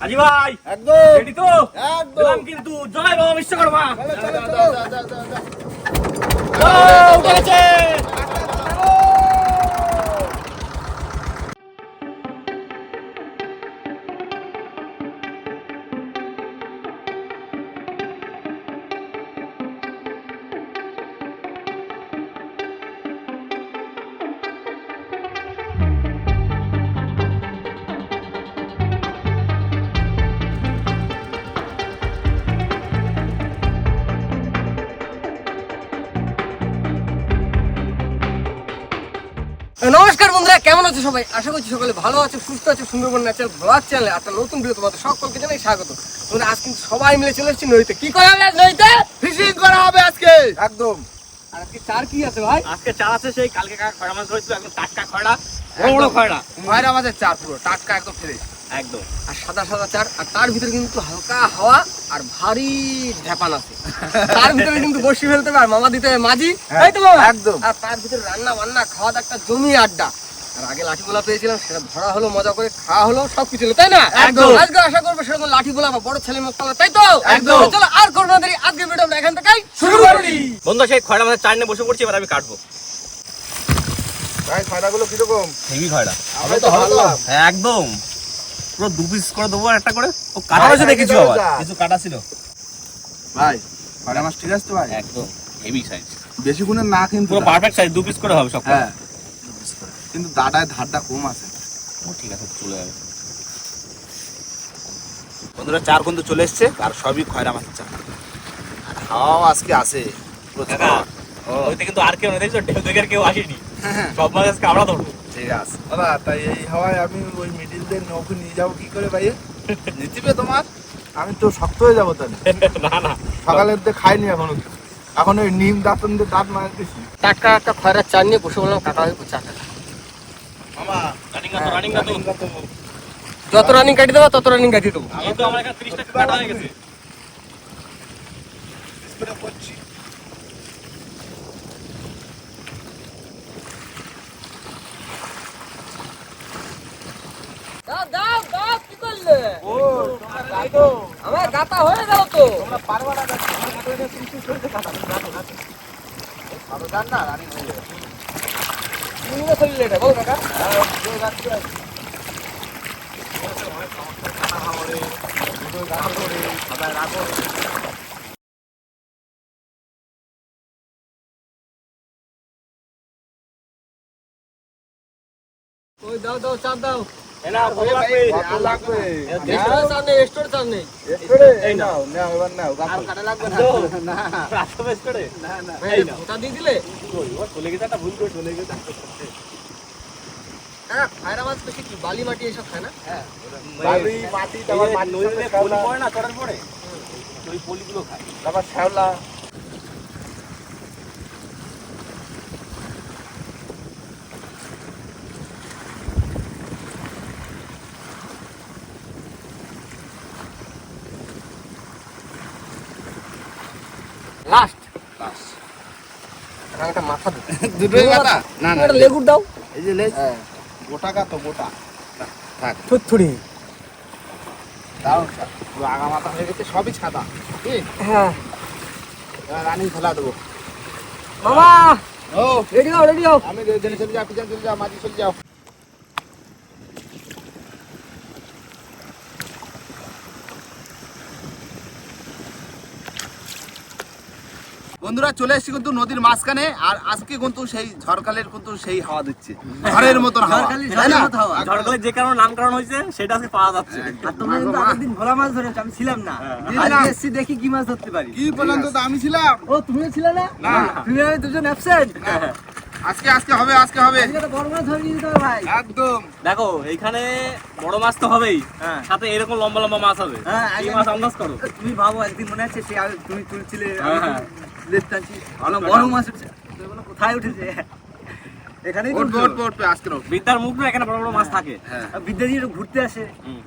আজি ভাই একদম। রেডি তো? একদম। কিন্তু জয় বাবা বিশ্বকর্মা। চলো, চলো, কেমন আছো সবাই? আশা করছি সকলে ভালো আছে সুস্থ আছে সুন্দরবন ন্যাচারাল ব্লগ চ্যানেলে একটা নতুন ভিডিও তোমাদের সকলকে জানাই স্বাগত। বন্ধুরা আজ কিন্তু সবাই মিলে চলে এসেছি নদীতে। কি করা হবে নদীতে? ফিশিং করা হবে আজকে। একদম। আর আজকে চার কি আছে ভাই? আজকে চাল আছে সেই কালকে কাকা খয়রা মাছ ধরেছিল একদম টাটকা খয়রা বড় ভয়রা মাছের চার পুরো টাটকা একদম ফ্রেশ একদম। আর সাদা সাদা চার আর তার ভিতরে কিন্তু হালকা হাওয়া আর ভারী আছে। তার ভিতরে কিন্তু বসি ফেলতে আর মামা দিতে হবে মাঝি। হ্যাঁ, তাই তো মামা? একদম। আর তার ভিতরে রান্না বান্না খাওয়া দাওয়া একটা জমি আড্ডা। আর আগে লাঠি গোলা পেয়েছিলাম সেটা ধরা হলো মজা করে খাওয়া হলো সব কিছু তাই না? একদম। আজকে আশা করব সেরকম লাঠি গোলা বা বড় ছেলে মুখ তাই তো? একদম। চলো আর করব না দেরি আজকে ভিডিও এখান থেকেই শুরু করি। বন্ধু সেই চার নিয়ে বসে পড়ছি এবার আমি কাটবো। ভাই কীরকম? হেভি আমরা তো ভাবলাম হ্যাঁ একদম। পুরো দু পিস করে দেবো একটা করে। ও কাটা ভাই, দেখেছি আবার কিছু কাটা ছিল। ভাই খয়রা মাছ ঠিক আছে তো ভাই? একদম হেভি সাইজ বেশি না কিন্তু পুরো পারফেক্ট সাইজ দু পিস করে হবে সব হ্যাঁ। কিন্তু দাদায় ধারটা কম আছে। ও ঠিক আছে চলে যাবে বন্ধুরা চার কিন্তু চলে এসছে আর সবই খয়রা মাছের চার আর হাওয়াও আজকে আছে। কাকা ওইতে কিন্তু আর কেউ নেই দেখছ? ঢেউ আর কেউ আসেনি। হ্যাঁ, সব মাছ আজকে আমরা ধরবো। ঠিক আছে। দাদা তাই এই হাওয়ায় আমি ওই মিডিল দিয়ে নৌকো নিয়ে যাব কি করে ভাইয়ে? নিতিবে তোমার? আমি তো শক্ত হয়ে যাব তাহলে। না না। সকালের দিয়ে খাইনি এখনও। এখন ওই নিম দাঁতন দিয়ে দাঁত মারা দিছি। টাটকা একটা খয়রার চার নিয়ে বসে বললাম কাকা হয়ে চাটা মামা রানিং না তো রানিং না তো যত রানিং কাটি দেবো তত রানিং কাটি দেবো। আমার এখানে 30 টাকা কাটা হয়ে গেছে। স্প্রে করছি। দাও দাও দাও কি করলে? ও তোমার গাইতো আমার গাতা হয়ে গেল তো। তোমরা পারবা না রানিং হয়ে যাবে। দাও দাও চাপ দাও। হ্যাঁ। বালি মাটি এসব খায় না? বালি মাটি তারপর নদীতে পলি পড়ে না চড়ার পরে? ওই পলিগুলো খায়। তারপর শ্যাওলা। একটা মাথা দুটোই কাটা না না লেগুর দাও। এই যে লেজ। গোটা কাটো গোটা। থাক। থুড়ি। দাও পুরো আগা মাথা হয়ে গেছে সবই সাদা হ্যাঁ। রানিং খোলা দেবো। মামা! ও রেডি হও রেডি হও। আমি চলে যাও পিছনে চলে যাও মাঝি চলে যাও। বন্ধুরা চলে এসেছি কিন্তু নদীর মাঝখানে আর আজকে কিন্তু সেই ঝড়কালের কিন্তু সেই হাওয়া দিচ্ছে। ঝড়ের মতন হাওয়া। তাই না? ঝড়গলের যে কারণে নামকরণ হয়েছে সেটা আজকে পাওয়া যাচ্ছে। তোমরা কিন্তু আগের ভোলা মাছ ধরেছো আমি ছিলাম না। আজকে এসছি দেখি কি মাছ ধরতে পারি। কি পর্যন্ত তো আমি ছিলাম। ও তুমিও ছিলে না? না। তুমি আমি দুজন অ্যাবসেন্ট আজকে আজকে হবে আজকে হবে। বড় মাছ হবে ভাই। একদম। দেখো এইখানে বড় মাছ তো হবেই। হ্যাঁ। সাথে এরকম লম্বা লম্বা মাছ হবে। হ্যাঁ, এই মাছ আন্দাজ করো। তুমি ভাবো একদিন মনে আছে সেই আগে তুমি তুলছিলে। হ্যাঁ, হ্যাঁ। লেজ টানছি ভালো মাছ উঠছে কোথায় উঠেছে? এখানেই তো আজকে উঠবে বিদ্যার মুখ না এখানে বড় বড় মাছ থাকে। হ্যাঁ। একটু ঘুরতে আসে। হুম।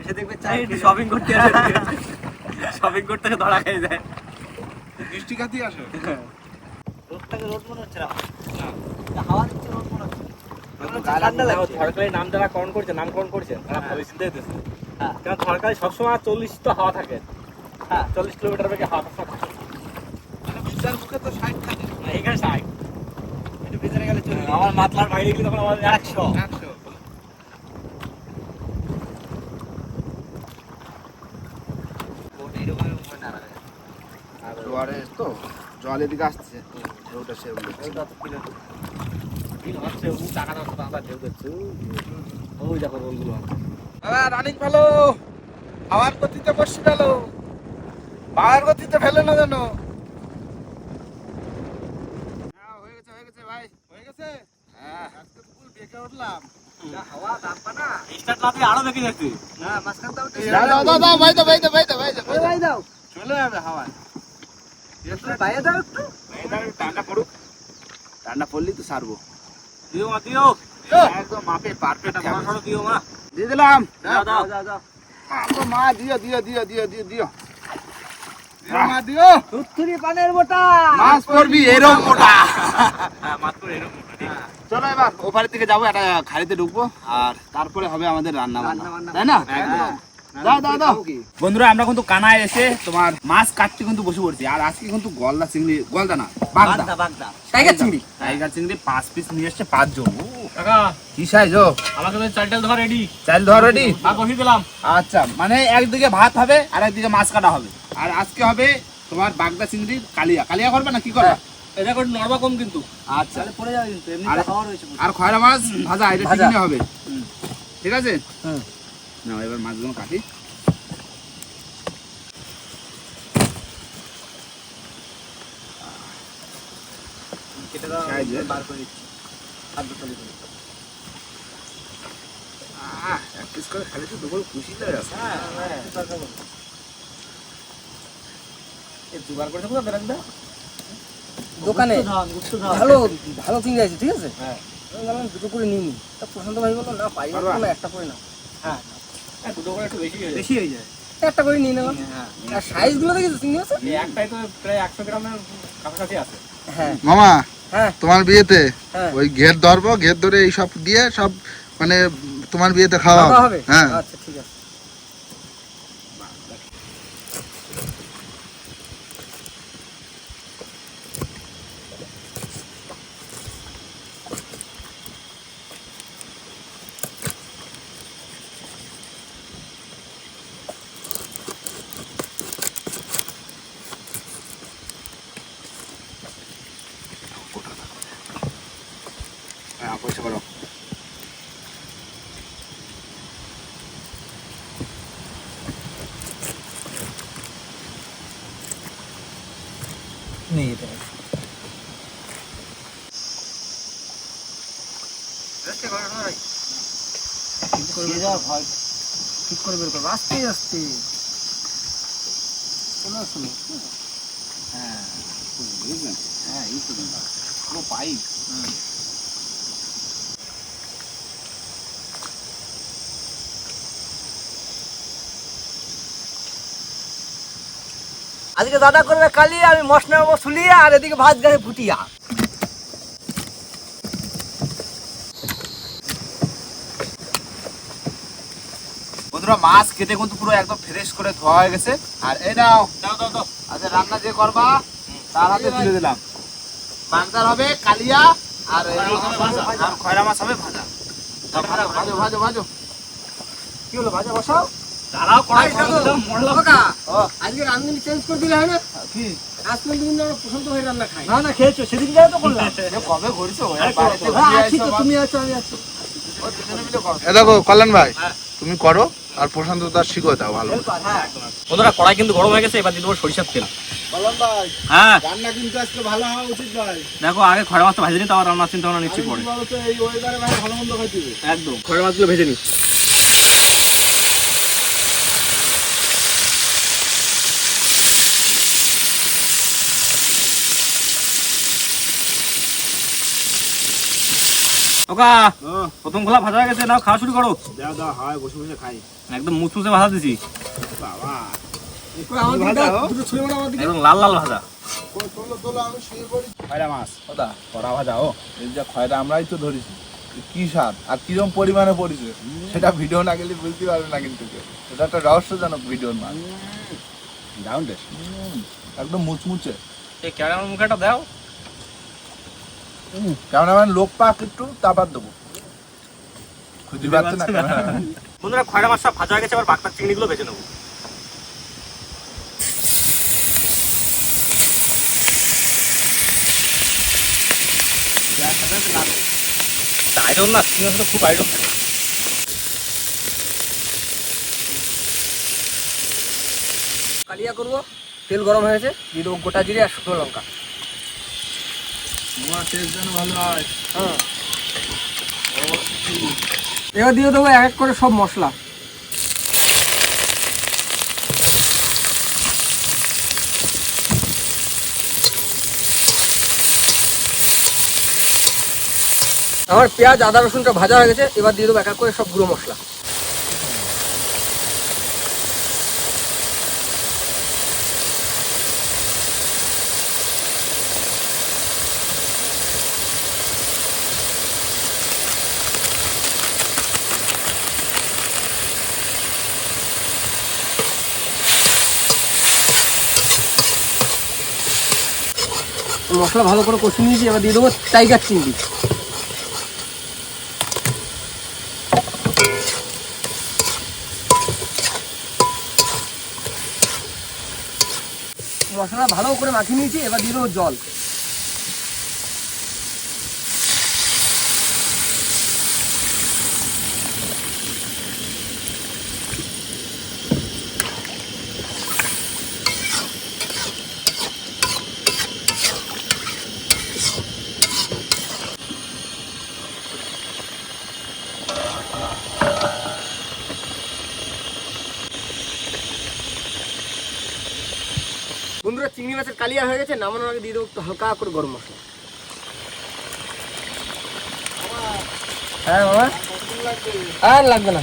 এসে দেখবে চাই শপিং করতে আসে। শপিং করতে এসে ধরা খেয়ে যায়। বৃষ্টি খাতি আসে। রোদটাকে রোদ মনে হচ্ছে না? হাওয়া দিচ্ছে রোদ মনে হচ্ছে। সরকারি নাম যারা করণ করছে নামকরণ করছে তারা ভাবে চিন্তা দিতেছে। হ্যাঁ। কারণ ঝড়খালি সবসময় চল্লিশ তো হাওয়া থাকে। হ্যাঁ। চল্লিশ কিলোমিটার বেগে হাওয়া থাকে। বিদ্যার মুখে তো ষাট থাকে এখানে ষাট। একটু ভিতরে গেলে চলে আমার মাতলার বাইরে গেলে তখন আমাদের একশো। একশো। জোয়ারে তো জল এদিকে আসছে। ওটা সেরকম রানিং ফেলো হাওয়ার গতিতে বসে গেল। পাওয়ার গতিতে ফেলে না যেন হ্যাঁ, হয়ে গেছে হয়ে গেছে ভাই হ্যাঁ। আজকে ফুল বেঁকে উঠলাম। হাওয়া দাম্পা না। স্টার্ট না আরও দেখে যাচ্ছে। হ্যাঁ মাঝখান দাও দাও দাও দাও ভাই দাও ভাই দাও ভাই দাও ভাই দাও ভাই দাও। চলে যাবে হাওয়ায়। বাইরে দাও একটু। ঠান্ডা পড়ুক। ঠান্ডা পড়লেই তো সারবো। দিও মা দিও। একদম মাপে পারফেক্ট দিও মা। দিয়ে দিলাম। দাও দাও দাও। দাও মা দিও দিও দিও দিও দিও দিও। মা দিও। পানের মোটা। মাছ পড়বি এরকম মোটা। হ্যাঁ মাত্র এরকম ঠিক চলো এবার ওপারের দিকে যাব একটা খাড়িতে ঢুকবো আর তারপরে হবে আমাদের রান্না বান্না তাই না? দাও দাও বন্ধুরা আমরা কিন্তু কানায় এসে তোমার মাছ কাটতে কিন্তু বসে পড়ছি আর আজকে কিন্তু গলদা চিংড়ি গলদা না বাগদা। বাগদা টাইগার চিংড়ি। টাইগার চিংড়ি পাঁচ পিস নিয়ে এসছে পাঁচজন। ও, কাকা কি সাইজ ও? আমাকে তো চালটাল ধর রেডি চাল ধর রেডি বসিয়ে দিলাম। আচ্ছা মানে একদিকে ভাত হবে আর একদিকে মাছ কাটা হবে। আর আজকে হবে তোমার বাগদা চিংড়ির কালিয়া। কালিয়া করবে না? কি করবে? এটা করে নড়বা কম কিন্তু। আচ্ছা। তাহলে পড়ে যাবে কিন্তু এমনি খাওয়া রয়েছে আর খয়রা মাছ ভাজা এটা। টিফিনে হবে। ঠিক আছে? হুম। না এবার মাছগুলো কাটি। কেটে দাও বার করে দিচ্ছি। খাদ্য তৈরি করে আহ, এক পিস করে খালি তো দুপুর খুশি হয়ে হ্যাঁ হ্যাঁ এই করে থাকব বেরাক দা? দোকানে? ভালো ভালো চিংড়ি আছে ঠিক আছে? হ্যাঁ। আমি দুটো করে নিই নি। তা প্রশান্ত ভাই বলল না পাই না একটা করে না। হ্যাঁ। দুটো করে একটু বেশি হয়ে বেশি হয়ে যায়। একটা করে নিয়ে নিলাম হ্যাঁ। আর সাইজগুলো দেখেছ চিংড়ি আছে? একটাই তো প্রায় একশো গ্রামের কাছাকাছি আছে। হ্যাঁ। মামা হ্যাঁ। তোমার বিয়েতে হ্যাঁ। ওই ঘের ধরবো ঘের ধরে এই সব দিয়ে সব মানে তোমার বিয়েতে খাওয়া খাওয়া হবে? হ্যাঁ। আচ্ছা ঠিক আছে। পয়সা করো নিয়ে যেতে ঠিক করে বের করব আস্তে। আস্তে চলে আসুন হ্যাঁ। হ্যাঁ এই তো। পুরো পাইপ আজকে দাদা করবে কালি আমি মশলা নেব শুলিয়ে আর এদিকে ভাত গাছে ফুটিয়া। বন্ধুরা মাছ কেটে কিন্তু পুরো একদম ফ্রেশ করে ধোয়া হয়ে গেছে। আর এই নাও দাও দাও দাও আচ্ছা রান্না যে করবা তার হাতে তুলে দিলাম। বাগদার হবে কালিয়া আর এই- আর খয়রা মাছ হবে ভাজা ভাজো। ভাজো ভাজো ভাজো। কি হলো ভাজা বসাও? দাঁড়াও কড়াই দেখো। মরলাম আজকে রান্ধনি চেঞ্জ করে দিলে হয় না? কি? আজ পর্যন্ত কিন্তু পছন্দ হয়ে রান্না খাই না না খেয়েছো সেদিন যাও তো করলাম। কবে ঘুরছো? আরে বাড়িতে করো, ঘুরে হ্যাঁ আছি তো তুমি আছো আমি আছি। ও দুজনে মিলে করো। এ দেখো কল্যাণ ভাই হ্যাঁ। তুমি করো আর প্রশান্ত তার শিখো দাও ভালো। হ্যাঁ। বন্ধুরা কড়াই কিন্তু গরম হয়ে গেছে এবার দিয়ে দেবো সরিষার তেল। হ্যাঁ। রান্না কিন্তু আজকে ভালো হওয়া উচিত ভাই দেখো আগে খড়া মাছটা ভেজে নি তারপর রান্না চিন্তা ভাবনা নিচ্ছি পরে। বলো তো এই ওয়েদারে ভাই ভালো মন্দ খাইতে একদম খড়া মাছগুলো ভেজে নি ওকা প্রথম খোলা ভাজা গেছে নাও খাওয়া শুরু করো। দাও দাও হয় বসে বসে খাই। একদম মুচমুচে ভাজা দিছি। বাবা। দাও, একদম লাল লাল ভাজা। তোলো তোলো আমি শুয়ে পড়ি। খয়রা মাছ ওদা কড়া ভাজা ও। এই যে খয়রা আমরাই তো ধরেছি। কি স্বাদ আর কিরম পরিমাণে পড়েছে। সেটা ভিডিও না গেলে বুঝতে পারবে না কিন্তু এটা একটা রহস্যজনক ভিডিওর মাছ একদম মুচমুচে। এই ক্যারামের মুখে একটা দাও ক্যামেরাম্যান লোক পাক একটু তারপর দেবো। খুঁজে পাচ্ছে না। বন্ধুরা খয়রা মাছটা ভাজা হয়ে গেছে আবার বাগদার চিংড়িগুলো বেছে নেব। আয়রন না চিংড়ি মাছটা খুব আয়রন থাকে কালিয়া করব তেল গরম হয়েছে দিয়ে দেবো গোটা জিরে আর শুকনো লঙ্কা তোমার টেস্ট যেন ভালো হয় হ্যাঁ এবার দিয়ে দেবো এক এক করে সব মশলা। আমার পেঁয়াজ আদা রসুনটা ভাজা হয়ে গেছে এবার দিয়ে দেবো এক এক করে সব গুঁড়ো মশলা। মশলা ভালো করে কষিয়ে নিয়েছি, এবার দিয়ে দেবো টাইগার চিংড়ি। মশলা ভালো করে মাখিয়ে নিয়েছি, এবার দিয়ে দেবো জল বন্ধুরা চিংড়ি মাছের কালিয়া হয়ে গেছে, নামানোর আগে দিয়ে দেবো একটু হালকা করে গরম মশলা। হ্যাঁ মামা আর লাগবে না।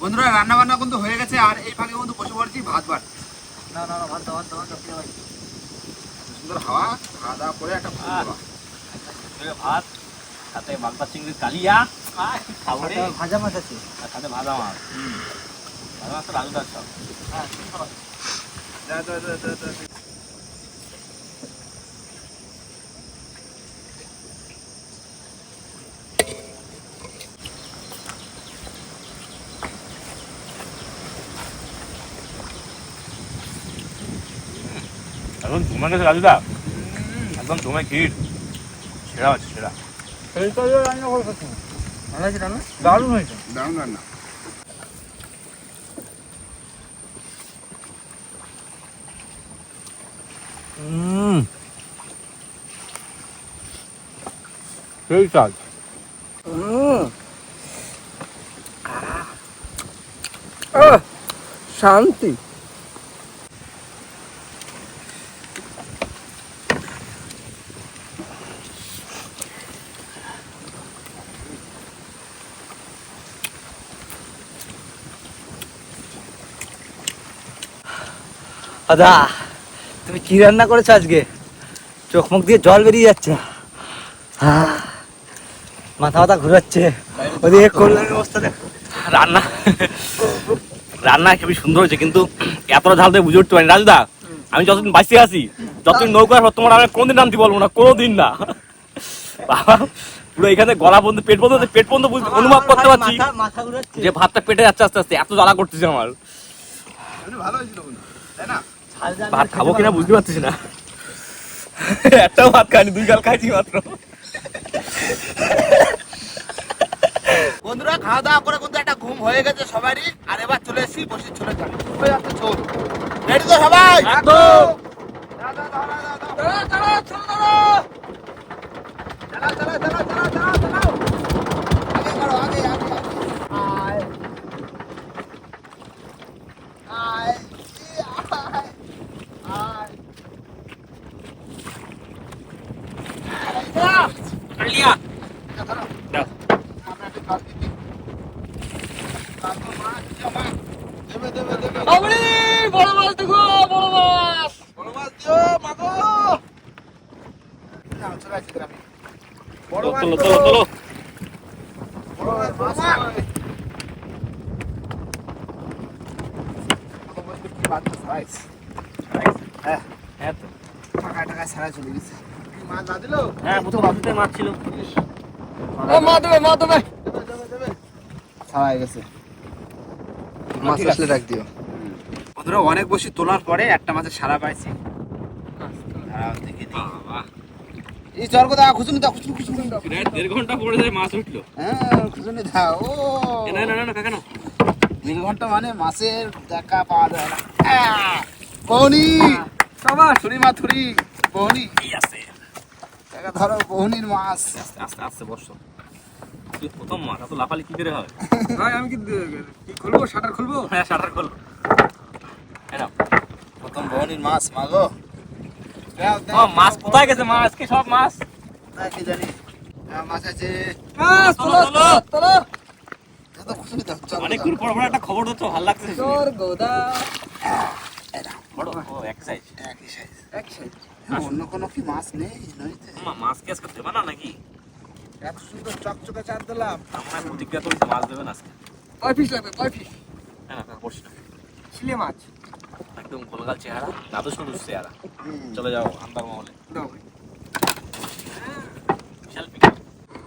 বন্ধুরা রান্না বান্না কিন্তু হয়ে গেছে, আর এই ফাঁকে কিন্তু বসে পড়ছি ভাত বাট না না না ভাত দাও ভাত দাও ভাত ভাই সুন্দর হাওয়া খাওয়া দাওয়া করে একটা ভাত ভাত সাথে বাগদা চিংড়ির কালিয়া আহ, কি খাব রে। ভাজা মাছ আছে। আর সাথে ভাজা মাছ। ভাজা মাছ তো রাজুদার সব। যা, এখন জমে গেছে রাজুদা? একদম জমে ক্ষীর সেরা আছে সেরা। রান্না করব ভালো আছে রান্না? দারুণ হয়েছে। দারুণ রান্না। হুম। সেই কাজ আহ, শান্তি। দাদা তুমি কি রান্না করেছ আজকে? চোখ মুখ দিয়ে জল বেরিয়ে যাচ্ছে। মাথা মাথা ঘুরাচ্ছে। ওদিকে কল্যাণের অবস্থা দেখ। রান্না রান্না খুবই সুন্দর হয়েছে কিন্তু এতটা ঝাল দিয়ে বুঝে উঠতে পারি রাজুদা আমি যতদিন বাঁচতে আছি যতদিন নৌকা আসব তোমার আমি কোনোদিন নামতে বলব না কোনোদিন না। বাবা পুরো এখানে গলা বন্ধ পেট বন্ধ পেট বন্ধ বুঝতে অনুভব করতে পারছি যে ভাতটা পেটে যাচ্ছে আস্তে আস্তে এত জ্বালা করতেছে আমার। ভালো হয়েছিল তাই না? ভাত খাব কিনা বুঝতে পারছিস না। একটাও ভাত খাইনি দুই গাল খাইছি মাত্র। বন্ধুরা খাওয়া দাওয়া করে কিন্তু একটা ঘুম হয়ে গেছে সবারই। আর এবার চলে এসেছি বসে চলে যান। রেডি তো সবাই? একদম দাও, দাও, দাও, দাও, দাও, দাও। চালাও, চালাও, চালাও, চালাও, চালাও, চালাও। আগে করো, আগে, আগে, আগে। আয়। আয়। ই, আয়। আয়। কালিয়া ধরো, মাছ দেখো বড় মাছ বড় মাছ দিও মাগো না চলে আসছি গ্রামে বড় মাছ চলো দিও। চলো চলো বড় মাছ বড় মাছ কত বছর কি বাদ ভাই হ্যাঁ হ্যাঁ তো। টাকা টাকা ছাড়া চলে গেছে কি মাছ না দিলো হ্যাঁ প্রথম বাসুতে মাছ ছিল এ, মা দেবে মা দেবে ছাড়া গেছে মাছ আসলে ডাক দিও। বন্ধুরা অনেক বসে তোলার পরে একটা মাছের সারা পাইছি দাঁড়াও দেখে দিই। এই চর্গ দা খুচুনি দাও খুচুনি খুচুনি দেড় ঘণ্টা পরে যায় মাছ উঠল। হ্যাঁ খুচুনি দাও ও। না না না না কাকা না। দেড় ঘণ্টা মানে মাছের দেখা পাওয়া যায় না! বৌনি! সবাস থুরি মা থুরি বৌনি। এই আছে। দেখা ধরো বৌনির মাছ। আস্তে আস্তে আস্তে বসো। এই প্রথম মাছ এত লাফালি কি করে হয়? ভাই আমি কি কি খুলবো? শাটার খুলবো? হ্যাঁ শাটার খোল। এই নাও। প্রথম বৌনির মাছ মাগো ও, মাছ কোথায় গেছে? মাছ আজকে সব মাছ। কোথায় কি জানি। হ্যাঁ, মাছ আছে। হ্যাঁ চলো দাও, খুচুনি দাও চল অনেকক্ষণ পর পর একটা খবর দিচ্ছ ভালো লাগছে তোর গোদা। বড় ও এক সাইজ একই সাইজ এক অন্য কোনো কি মাছ নেই নইতে মাছ কি আজকে দেবে নাকি? এত সুন্দর চকচকে চার দিলাম আমরা প্রতিজ্ঞা করেছি মাছ দেবে না আজকে। কয় পিস লাগবে? কয় পিস হ্যাঁ না। ছিলে মাছ। একদম গোলগাল চেহারা দাদু শুধু চেহারা। চলে যাও আন্দার মহলে।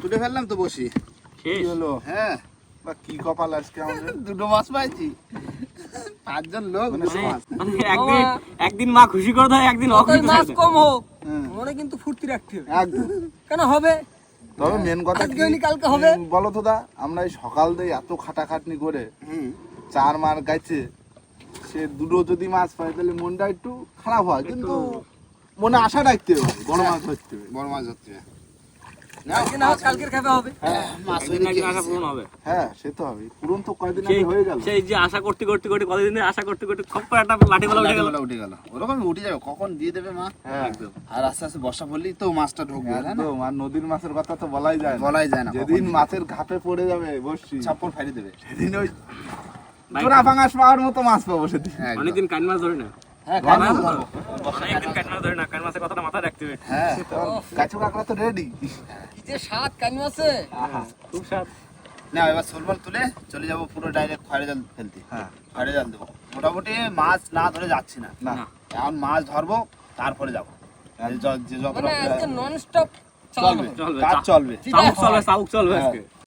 তুলে ফেললাম তো বসি। হলো? হ্যাঁ। বা কি কপাল আজকে আমাদের? দুটো মাছ পাইছি। পাঁচজন লোক মাছ। মানে একদিন একদিন মা খুশি করে দেয় একদিন অখুশি মাছ কম হোক। হুম। মনে কিন্তু ফুর্তি রাখতে হবে। একদম। কেন হবে? তবে মেন কথা আজকে কালকে হবে। বলো তো দা আমরা এই সকাল দিয়ে এত খাটাখাটনি করে হুম। চার মার গাইছে। সে দুটো যদি মাছ পায় তাহলে মনটা একটু খারাপ হয় কিন্তু মনে আশা রাখতে হবে বড় মাছ ধরতে হবে বড় মাছ ধরতে হবে। হ্যাঁ সে তো হবে। পূরণ তো কয়দিন আগে হয়ে গেল। সেই যে আশা করতে করতে করতে কতদিন আশা করতে করতে খপ করে একটা লাঠি বলা উঠে গেল। উঠে গেল। ওরকম উঠে যাবে কখন দিয়ে দেবে মা হ্যাঁ। একদম। আর আস্তে আস্তে বর্ষা পড়লেই তো মাছটা ঢুকবে একদম আর নদীর মাছের কথা তো বলাই যায় বলাই যায় না যেদিন মাছের ঘাপে পড়ে যাবে বসছি। ছাপ্পর ফাড়ি দেবে। সেদিন ওই ফাঙাস পাওয়ার মতো মাছ পাবো সেদিন। অনেকদিন কান মাছ ধরে না। হ্যাঁ হ্যাঁ কাছু কাঁকড়া তো রেডি কি যে স্বাদ কানি আছে খুব স্বাদ। না এবার সোলবল তুলে চলে যাব পুরো ডাইরেক্ট খয়রে জাল ফেলতে। হ্যাঁ। খয়রে জাল দেবো। মোটামুটি মাছ না ধরে যাচ্ছি না। না। এখন মাছ ধরবো তারপরে যাব। যত মানে নন স্টপ চলবে। চলবে, চলবে। চলবে চলবে